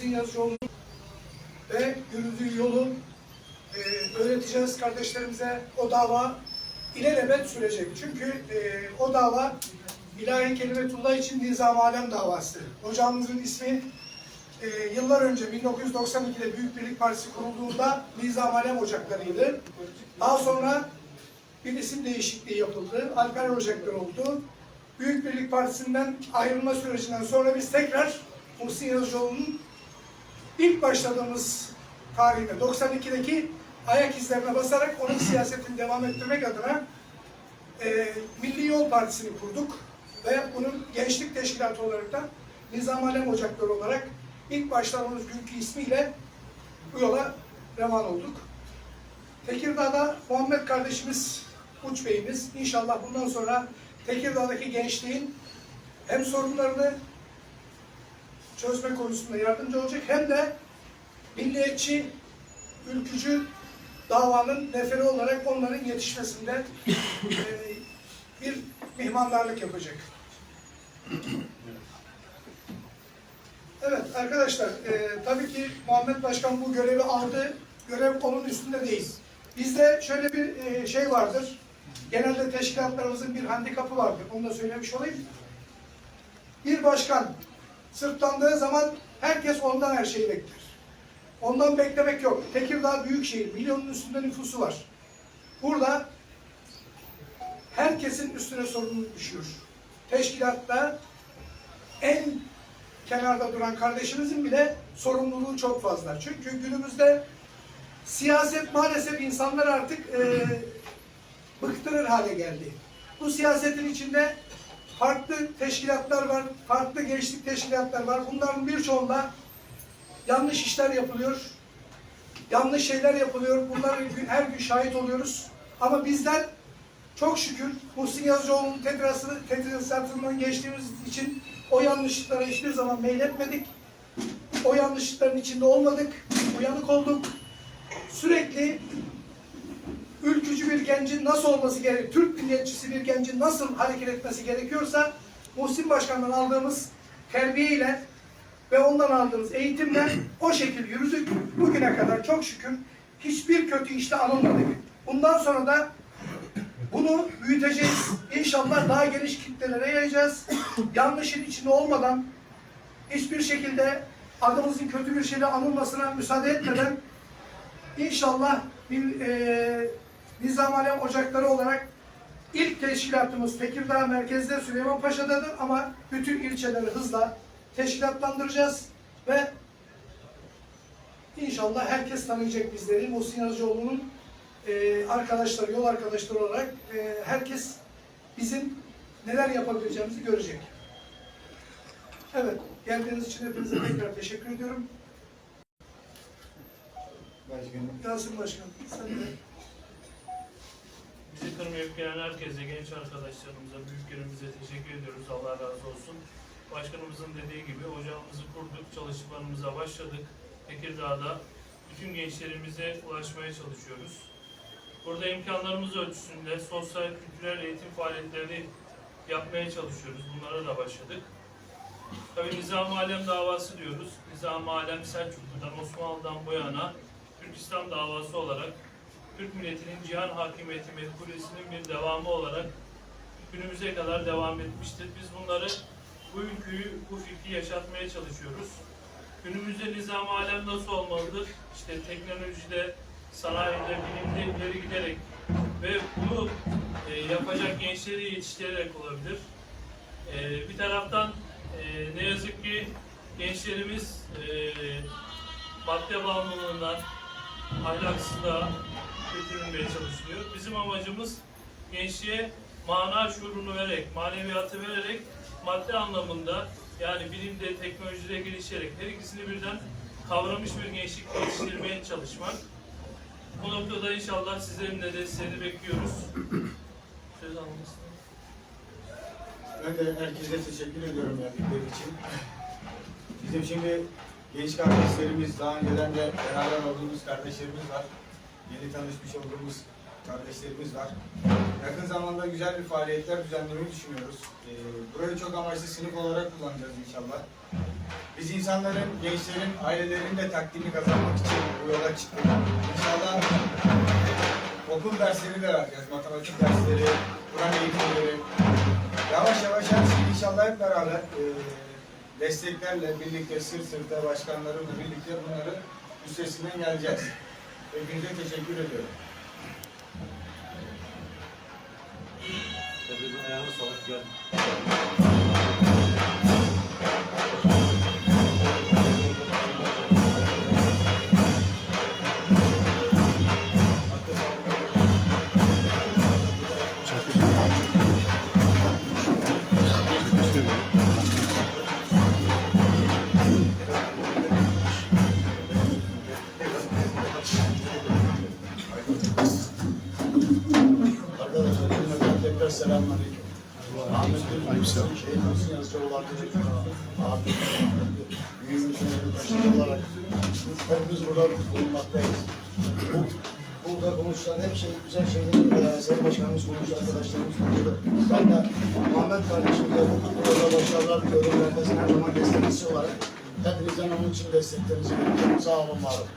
Muhsin Yazıcıoğlu'nun ve yürüdüğü yolu e, öğreteceğiz kardeşlerimize. O dava ilelebet sürecek. Çünkü e, o dava ilahi kelimetullah için nizam alem davası. Hocamızın ismi e, yıllar önce 1992'de Büyük Birlik Partisi kurulduğunda Nizam Alem Ocakları'ydı. Daha sonra bir isim değişikliği yapıldı. Alper Ocakları oldu. Büyük Birlik Partisi'nden ayrılma sürecinden sonra biz tekrar Muhsin Yazıcıoğlu'nun ilk başladığımız tarihte 92'deki ayak izlerine basarak onun siyasetini devam ettirmek adına e, Milli Yol Partisi'ni kurduk ve bunun gençlik teşkilatı olarak da Nizam Alem Ocakları olarak ilk başladığımız günkü ismiyle bu yola revan olduk. Tekirdağ'da Muhammed kardeşimiz, Uç Bey'imiz inşallah bundan sonra Tekirdağ'daki gençliğin hem sorunlarını çözme konusunda yardımcı olacak hem de milliyetçi, ülkücü davanın neferi olarak onların yetişmesinde e, bir mihmandarlık yapacak. Evet arkadaşlar, e, tabii ki Muhammed Başkan bu görevi aldı. Görev onun üstünde değil. Bizde şöyle bir e, şey vardır. Genelde teşkilatlarımızın bir handikapı vardır. Onu da söylemiş olayım. Bir başkan sırtlandığı zaman herkes ondan her şeyi bekler. Ondan beklemek yok. Tekirdağ büyük şehir. Milyonun üstünde nüfusu var. Burada herkesin üstüne sorumluluk düşüyor. Teşkilatta en kenarda duran kardeşimizin bile sorumluluğu çok fazla. Çünkü günümüzde siyaset maalesef insanlar artık e, bıktırır hale geldi. Bu siyasetin içinde farklı teşkilatlar var, farklı gençlik teşkilatlar var. Bunların birçoğunda yanlış işler yapılıyor, yanlış şeyler yapılıyor. Bunlara gün- her gün şahit oluyoruz. Ama bizler çok şükür Muhsin Yazıcıoğlu'nun tetrasını, tetrasatından geçtiğimiz için o yanlışlıklara hiçbir zaman meyletmedik. O yanlışlıkların içinde olmadık, uyanık olduk. Sürekli ülkücü bir gencin nasıl olması gerek, Türk milliyetçisi bir gencin nasıl hareket etmesi gerekiyorsa Muhsin Başkan'dan aldığımız terbiyeyle ve ondan aldığımız eğitimle o şekil yürüdük. Bugüne kadar çok şükür hiçbir kötü işte anılmadık. Bundan sonra da bunu büyüteceğiz. İnşallah daha geniş kitlelere yayacağız. Yanlışın içinde olmadan hiçbir şekilde adımızın kötü bir şeyle anılmasına müsaade etmeden İnşallah bir e, Nizam Alem Ocakları olarak ilk teşkilatımız Tekirdağ merkezde Süleymanpaşa'dadır ama bütün ilçeleri hızla teşkilatlandıracağız ve inşallah herkes tanıyacak bizleri. Muhsin Yazıcıoğlu'nun e, arkadaşları, yol arkadaşları olarak e, herkes bizim neler yapabileceğimizi görecek. Evet, geldiğiniz için hepinize tekrar teşekkür ediyorum. Başkanım. Yasin Başkan, sen de Kırmayıp gelen herkese, genç arkadaşlarımıza, büyüklerimize teşekkür ediyoruz. Allah razı olsun. Başkanımızın dediği gibi ocağımızı kurduk, çalışmalarımıza başladık. Tekirdağ'da bütün gençlerimize ulaşmaya çalışıyoruz. Burada imkanlarımız ölçüsünde sosyal, kültürel eğitim faaliyetleri yapmaya çalışıyoruz. Bunlara da başladık. Tabii Nizam-ı Alem davası diyoruz. Nizam-ı Alem Selçuklu'dan, Osmanlı'dan bu yana Türk İslam davası olarak Türk milletinin cihan hakimiyeti mefkulesinin bir devamı olarak günümüze kadar devam etmiştir. Biz bunları bu ülküyü, bu fikri yaşatmaya çalışıyoruz. Günümüzde nizam alem nasıl olmalıdır? İşte teknolojide, sanayide, bilimde ileri giderek ve bunu e, yapacak gençleri yetiştirerek olabilir. E, bir taraftan e, ne yazık ki gençlerimiz e, madde bağımlılığından, ahlaksızlığa götürülmeye çalışılıyor. Bizim amacımız gençliğe mana şuurunu vererek, maneviyatı vererek madde anlamında yani bilimde, teknolojide gelişerek her ikisini birden kavramış bir gençlik yetiştirmeye çalışmak. Bu noktada inşallah sizlerin de desteğini bekliyoruz. Söz istedim. Ben de herkese teşekkür ediyorum geldikleri için. Bizim şimdi genç kardeşlerimiz, daha önceden de beraber olduğumuz kardeşlerimiz var. Yeni tanışmış olduğumuz kardeşlerimiz var. Yakın zamanda güzel bir faaliyetler düzenlemeyi düşünüyoruz. Ee, burayı çok amaçlı sınıf olarak kullanacağız inşallah. Biz insanların, gençlerin, ailelerin de takdirini kazanmak için bu yola çıktık. İnşallah okul dersleri de vereceğiz. Matematik dersleri, Kur'an eğitimleri. Yavaş yavaş her şeyi inşallah hep beraber e, desteklerle birlikte sırt sırta başkanlarımla birlikte bunları üstesinden geleceğiz. Hepinize teşekkür ediyorum. Hepinizin ayağına sağlık. Gel. Selamünaleyküm. Abi, büyüğümüzün taşıdı olarak hepimiz burada bulunmaktayız. Bu, burada konuşulan hep şey, güzel şeyleri e, Sayın Başkanımız konuştu, arkadaşlarımız konuştu. Ben de Ahmet kardeşimle bu burada başarılar diliyorum. Merkezin her zaman destekçisi olarak hepinizden onun için desteklerinizi bekliyorum. Sağ olun, var olun.